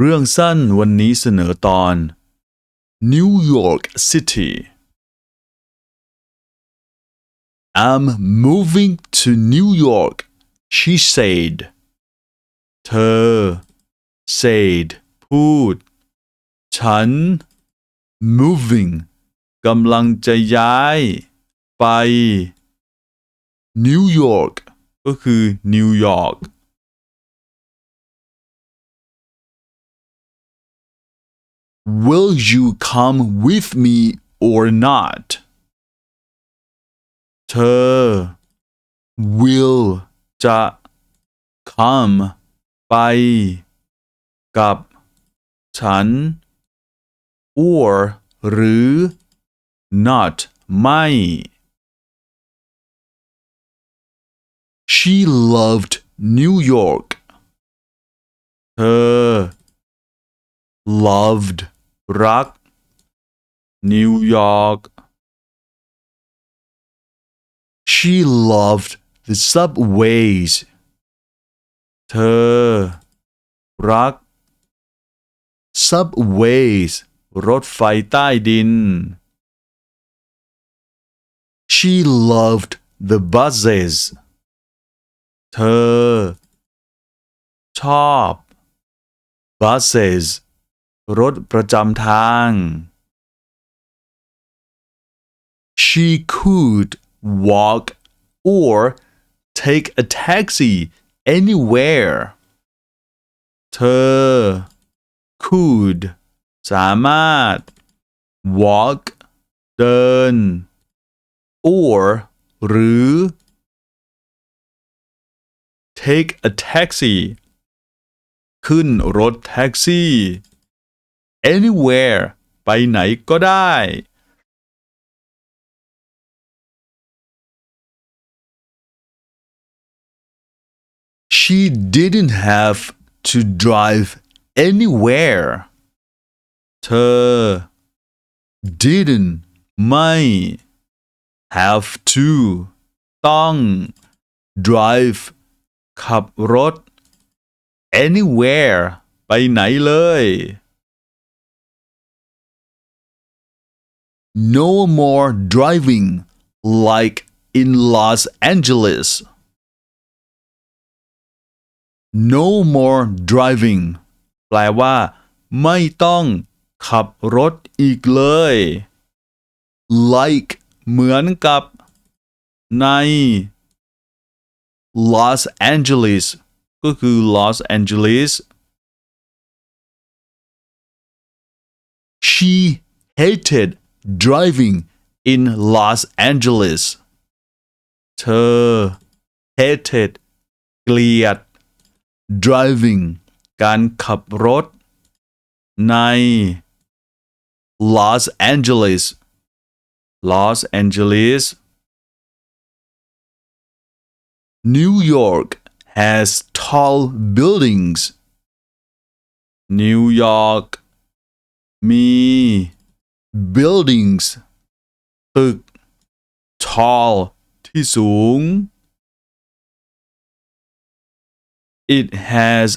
เรื่องสั้นวันนี้เสนอตอน New York City I'm moving to New York she said เธอ said พูด ฉัน moving กำลังจะย้าย ไป New York ก็คือ New York Will you come with me or not เธอ will จะ come ไป กับ ฉัน or หรือ not ไม่ She loved New York เธอ loved รัก New York She loved the subways เธอ รัก subways รถไฟใต้ดิน She loved the buses เธอ ชอบ buses รถประจำทาง She could walk or take a taxi anywhere เธอ could สามารถ walk เดิน or หรือ take a taxi ขึ้นรถแท็กซี่ anywhere ไปไหนก็ได้ She didn't have to drive anywhere เธอ didn't ไม่ have to ต้อง drive ขับรถ anywhere ไปไหนเลย No more driving like in Los Angeles. No more driving แปลว่า ไม่ต้องขับรถอีกเลย like เหมือนกับ ใน Los Angeles ก็คือ Los Angeles She hated driving in Los Angeles เธอ hated เกลียด driving การขับรถ ใน Los Angeles Los Angeles New York has tall buildings New York มี buildings ตึก tall ที่สูง It has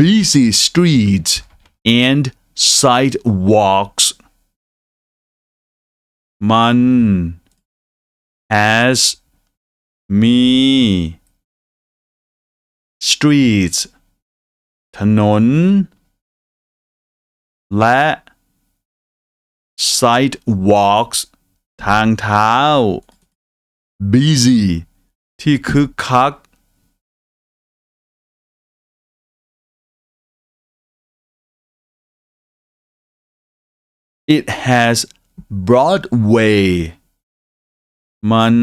busy streets and sidewalks มัน has มี streets ถนน และ sidewalks ทางเท้า busy ที่คึกคัก It has Broadway มัน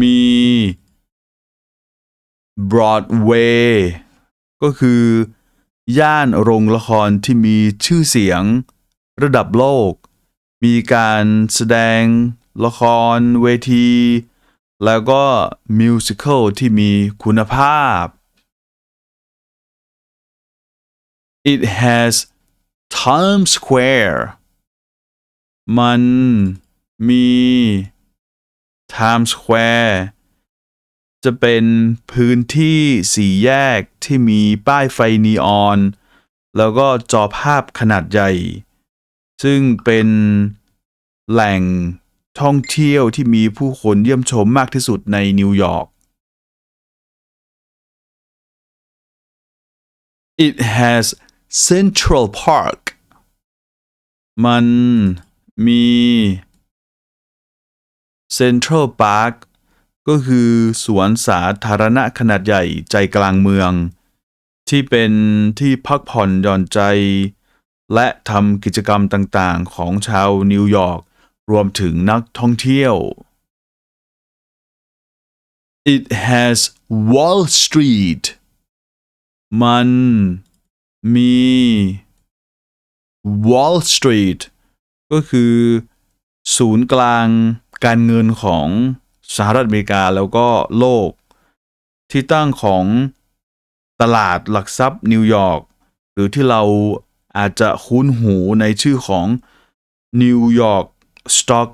มี Broadway ก็คือย่านโรงละครที่มีชื่อเสียง ระดับโลก มีการแสดงละครเวที แล้วก็มิวสิควลที่มีคุณภาพ It has Times Square มันมี Times Square จะเป็นพื้นที่สี่แยกที่มีป้ายไฟนีออน แล้วก็จอภาพขนาดใหญ่ ซึ่งเป็นแหล่งท่องเที่ยวที่มีผู้คนเยี่ยมชมมากที่สุดในนิวยอร์ก It has Central Park มันมี Central Park ก็คือสวนสาธารณะขนาดใหญ่ใจกลางเมือง ที่เป็นที่พักผ่อนหย่อนใจ และทำกิจกรรมต่างๆ ของชาวนิวยอร์กรวมถึงนักท่องเที่ยว It has Wall Street มันมี Wall Street ก็คือ ศูนย์กลางการเงินของสหรัฐอเมริกาแล้วก็โลก ที่ตั้งของตลาดหลักทรัพย์นิวยอร์กหรือที่เรา อาจจะคุ้นหูในชื่อของ New York Stock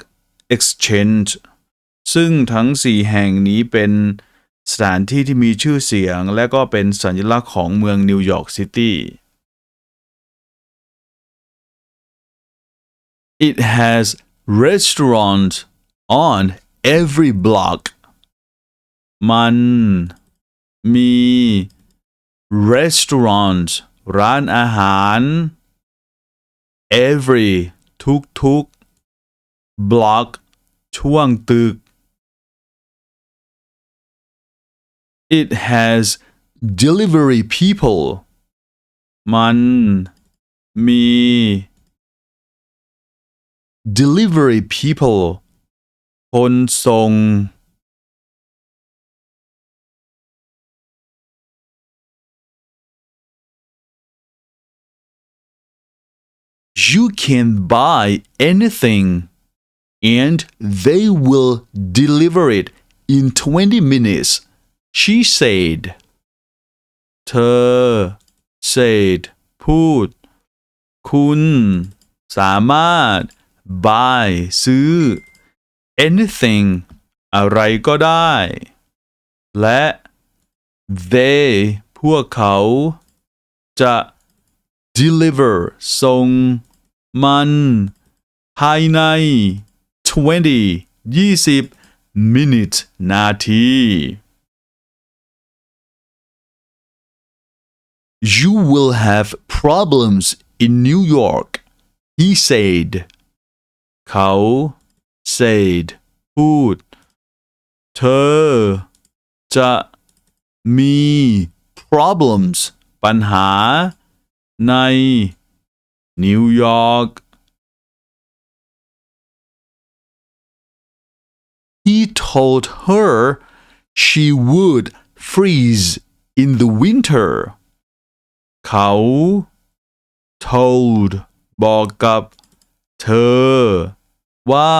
Exchange ซึ่งทั้งสี่แห่งนี้เป็นสถานที่ที่มีชื่อเสียง และก็เป็นสัญลักษณ์ของเมืองนิวยอร์กซิตี้ It has restaurants on every block มันมี restaurant ร้านอาหาร every ทุกทุก block ช่วงตึก It has delivery people มันมี delivery people คนส่ง You can buy anything and they will deliver it in 20 minutes she said เธอ said พูด คุณ สามารถ buy ซื้อ anything อะไรก็ได้ และ they พวกเขา จะ deliver ส่ง มัน ภายใน 20 20 minutes นาที You will have problems in New York he said เขา said พูด เธอ จะมี problems ปัญหา ใน นิวยอร์ก He told her she would freeze in the winter เขา told บอกกับ เธอ ว่า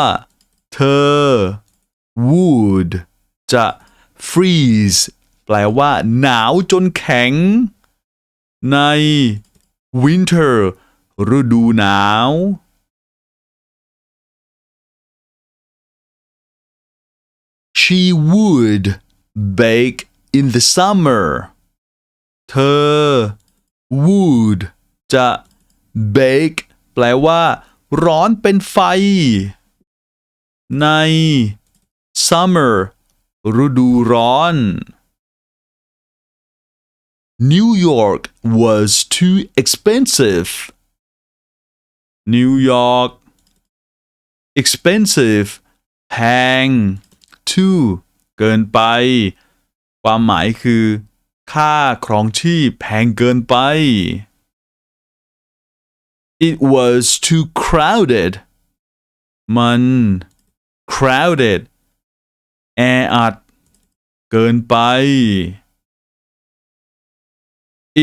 เธอ would จะ freeze แปลว่า หนาวจนแข็ง ใน winter ฤดูหนาว She would bake in the summer เธอ would จะ bake แปลว่า ร้อนเป็นไฟ ใน summer ฤดูร้อน New York was too expensive New York expensive แพง too เกินไป ความหมายคือ ค่าครองชีพแพงเกินไป It was too crowded มัน crowded แออัด เกินไป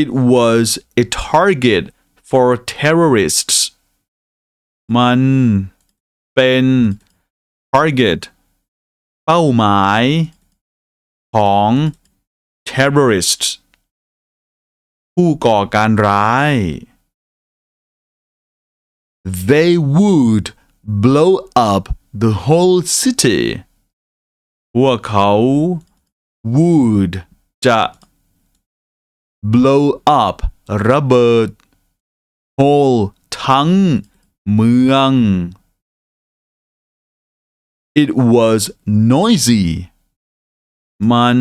It was a target for terrorists มันเป็น target เป้าหมายของ terrorists ผู้ก่อการร้าย They would blow up the whole city พวกเขา would จะ blow up ระเบิด whole ทั้ง เมือง It was noisy มัน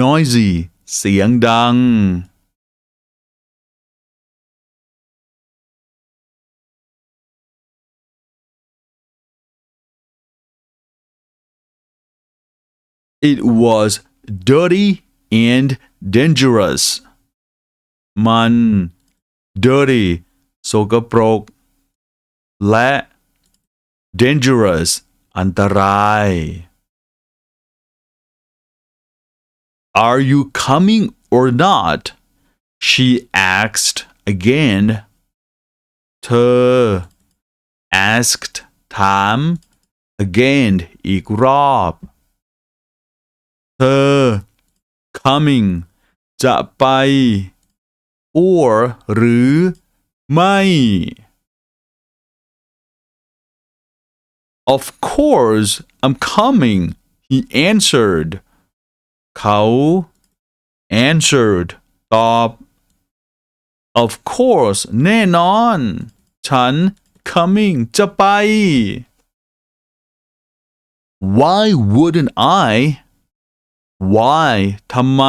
noisy เสียงดัง It was dirty and dangerous มัน dirty สกปรก และ dangerous อันตราย Are you coming or not? She asked again. เธอ asked ถาม again อีกรอบ เธอ coming จะไป or หรือไม่ Of course I'm coming he answered เขา answered ตอบ Of course แน่นอน ฉัน coming จะไป Why wouldn't I Why ทำไม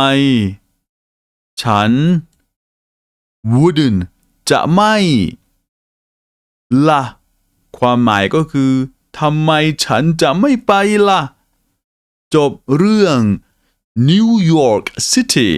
ฉัน wouldn't จะไม่ ล่ะ ความหมายก็คือ ทำไมฉันจะไม่ไปล่ะ จบเรื่อง New York City